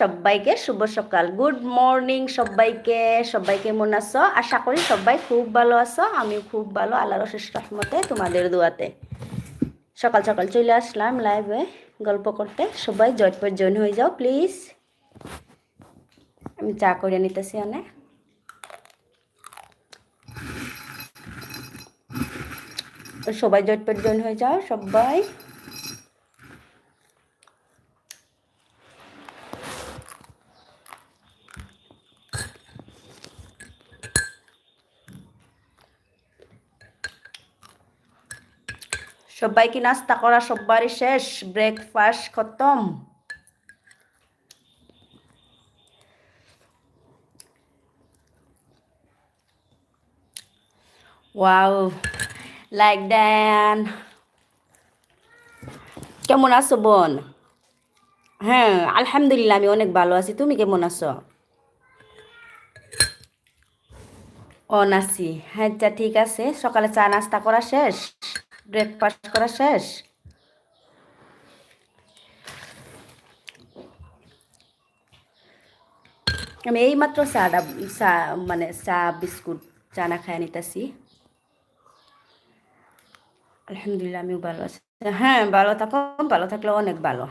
সবাইকে শুভ সকাল। Good morning সবাইকে সবাই মন আছো? আশা করি সবাই খুব ভালো আছো আমি খুব ভালো, আল্লাহর অশেষ মতে তোমাদের দোয়াতে। সকাল সকাল চলে আসলাম লাইভে গল্প করতে। সবাই জটপট জয়েন হয়ে যাও প্লিজ আমি চা করে নিতেছি অনেক সবাই জটপট জয়েন হয়ে যাও, সবাই। সবাই কি নাস্তা করা সবারই শেষ ব্রেকফাস্ট খতম। ওয়াও লাইক দেন কেমন আছো বোন? হ্যাঁ আলহামদুলিল্লাহ, আমি অনেক ভালো আছি। তুমি কেমন আছো? ও নাসি হ্যাঁ আচ্ছা ঠিক আছে। সকালে চা নাস্তা করা শেষ? ব্রেকফাস্ট করা শেষ? আমি এইমাত্র চাটা চা মানে চা, বিস্কুট, চা না খাই নিতেছি। আলহামদুলিল্লাহ, আমিও ভালো আছি। হ্যাঁ ভালো থাকো, ভালো থাকলে অনেক ভালো।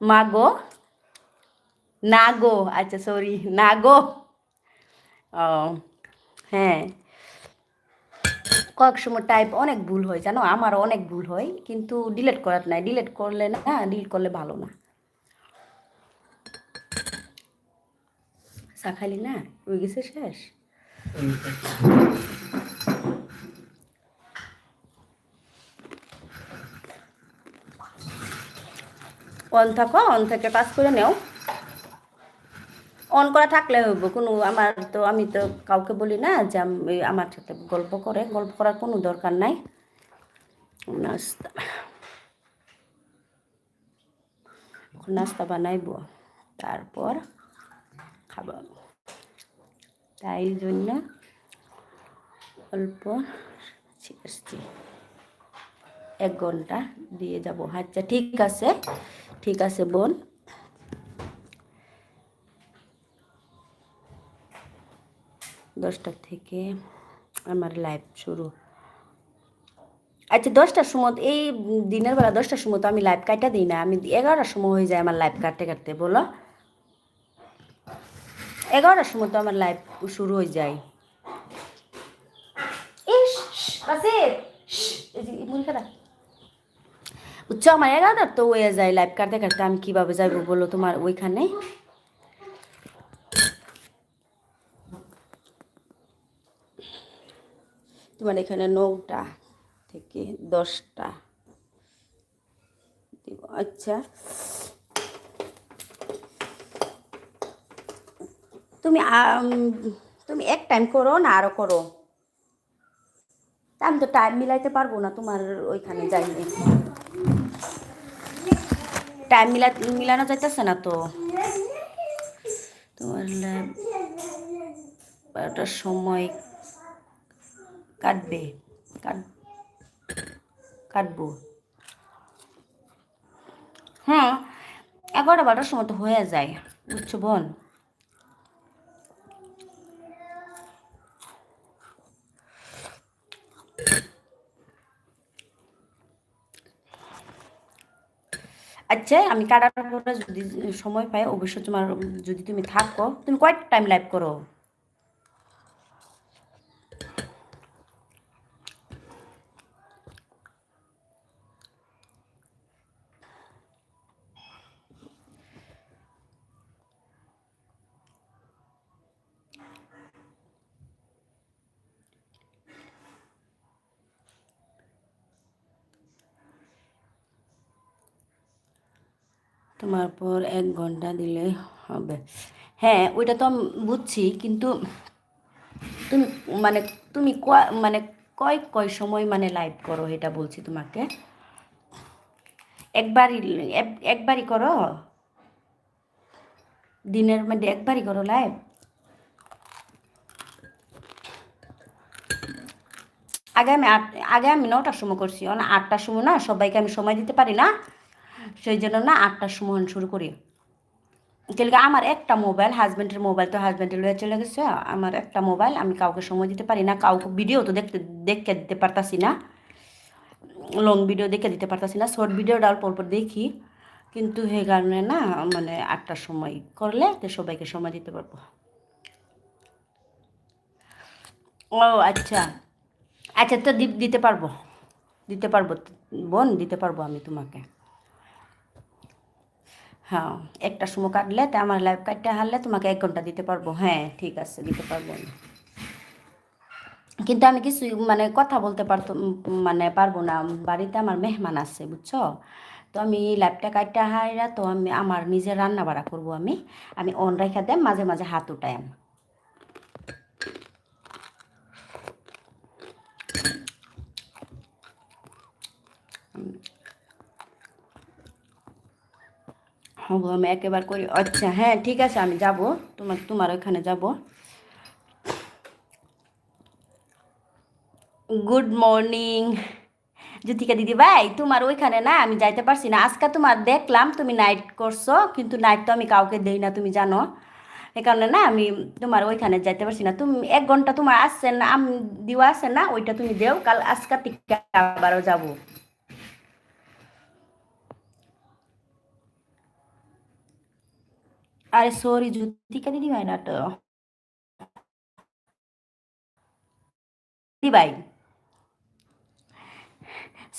মা গো? না গো আচ্ছা সরি না গো। ও হ্যাঁ। কয়েক সময় টাইপ অনেক ভুল হয়, জানো? আমারও অনেক ভুল হয়, কিন্তু ডিলেট করার নাই। ডিলেট করলে না ডিলিট করলে ভালো না। চা খালি না? হয়ে গেছে শেষ? অন থাকো, অন থেকে কাজ করে নেও। অন করা থাকলে হইব। কোনো আমার তো, আমি তো কাউকে বলি না যে আমি আমার সাথে গল্প করে, গল্প করার কোনো দরকার নাই। নাস্তা। নাস্তা বানাইব, তারপর খাব। তাই জন্য অল্প আসছি। এক ঘণ্টা দিয়ে যাব। আচ্ছা ঠিক আছে ঠিক আছে বোন। দশটা থেকে আমার লাইভ শুরু। আচ্ছা দশটার সময়, এই দিনের বেলা দশটার সময় তো আমি লাইভ কাটা দিই না। আমি এগারোটার সময় হয়ে যায় আমার লাইভ কাটতে কাটতে, বলো? এগারোটার সময় তো আমার লাইভ শুরু হয়ে যায়। বাসির আমার এগারোটার তো হয়ে যায় লাইভ কাটতে কাটতে, আমি কীভাবে যাইবো বলো তোমার ওইখানে? তোমার এখানে নৌটা থেকে দশটা দিব। আচ্ছা। তুমি তুমি এক টাইম করো না আরও করো? আমি তো টাইম মিলাইতে পারব না, তোমার ওইখানে যাইলে টাইম মিলা, মিলানো যাইতেছে না তো? তোমার বারোটার সময় কাটবে, কাট, কাটবো। হ্যাঁ এগারোটা বারোটার সময় তো হয়ে যায়, বুঝছ বোন? আচ্ছা আমি কাটার যদি সময় পাই, অবশ্যই তোমার, যদি তুমি থাকো, তুমি কয়েক টাইম লাইভ করো? তোমার পর এক ঘণ্টা দিলে হবে। হ্যাঁ ওইটা তো বুঝছি, কিন্তু তুমি মানে তুমি মানে কয় কয় সময় মানে লাইভ করো এটা বলছি তোমাকে? একবারই একবারই করো? দিনের মধ্যে একবারই করো লাইভ আগে আমি আট, আগে আমি নটার সময় করছি আটটার সময় না, সবাইকে আমি সময় দিতে পারি না? সেই জন্য না আটটার সময় শুরু করি। কেলকে আমার একটা মোবাইল হাজব্যান্ডের মোবাইল তো হাজব্যান্ডের লয়ে চলে গেছে, আমার একটা মোবাইল আমি কাউকে সময় দিতে পারি না, কাউকে ভিডিও তো দেখতে দেখতে দিতে পারতাছি না। লং ভিডিও দেখে দিতে পারতাছি না শর্ট ভিডিওটা অল্প অল্প দেখি। কিন্তু সেই কারণে না মানে আটটার সময় করলে তো সবাইকে সময় দিতে পারব। ও আচ্ছা আচ্ছা তো দিতে পারব দিতে পারব, বোন, দিতে পারব আমি তোমাকে। হ্যাঁ। একটা সময় কাটলে তা আমার লাইফ কাটতে হারলে তোমাকে এক ঘণ্টা দিতে পারব। হ্যাঁ ঠিক আছে, দিতে পারব। কিন্তু আমি কিছু মানে কথা বলতে পারত মানে পারব না। বাড়িতে আমার মেহমান আছে, বুঝছ? তো আমি লাইভটা কাটটা হাইরা তো আমি, আমার নিজের রান্না বাড়া করব আমি। আমি অন রেখা দেয় মাঝে মাঝে হাত উঠাই আমি একেবার করি। আচ্ছা হ্যাঁ ঠিক আছে, আমি যাব। তোমার তোমার ওখানে যাব। গুড মর্নিং জ্যোতিকা দিদি ভাই, তোমার ওইখানে না, আমি যাইতে পারছি না। আজকে তোমার দেখলাম, তুমি নাইট করছ, কিন্তু নাইট তো আমি কাউকে দেই না, তুমি জানো। এই কারণে না, আমি তোমার ওইখানে যাইতে পারছি না। তুমি, এক ঘণ্টা তোমার আসছে না আম দিওয়া আছে না, ওইটা তুমি দেও। কাল আজকে থেকে আবারও যাব। আরে সরি জ্যোতিকা দিদি ভাই না তো দিদি ভাই।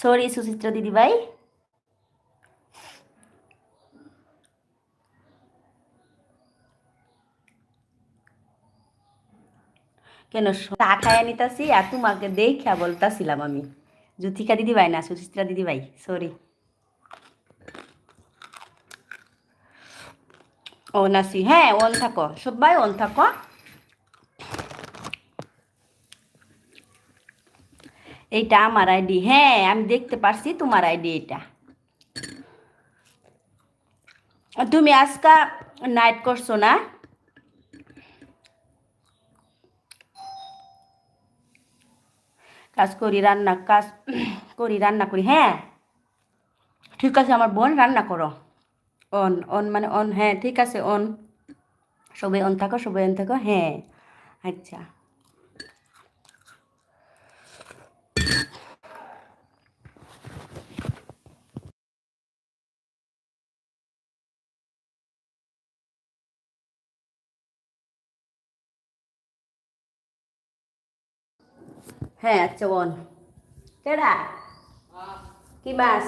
সরি, সুচিত্রা দিদি ভাই। কেন চা খাইয়া নিতাছি আর তোমাকে দেখা বলতাছিলাম আমি। জ্যোতিকা দিদি ভাই না, সুচিত্রা দিদি ভাই, সরি। ও, নাসি হ্যাঁ অন থাকো, সবাই অন থাকো। এইটা আমার আইডি হ্যাঁ আমি দেখতে পারছি তোমার আইডি এটা তুমি আজকা নাইট করছ না? কাজ করি, রান্না, কাজ করি, রান্না করি হ্যাঁ। ঠিক আছে, আমার বোন রান্না করো। অন অন মানে অন হ্যাঁ ঠিক আছে অন সবাই অন থাকো সবাই অন থাকো হ্যাঁ আচ্ছা। হ্যাঁ আচ্ছা অন কেডা? কি বাস?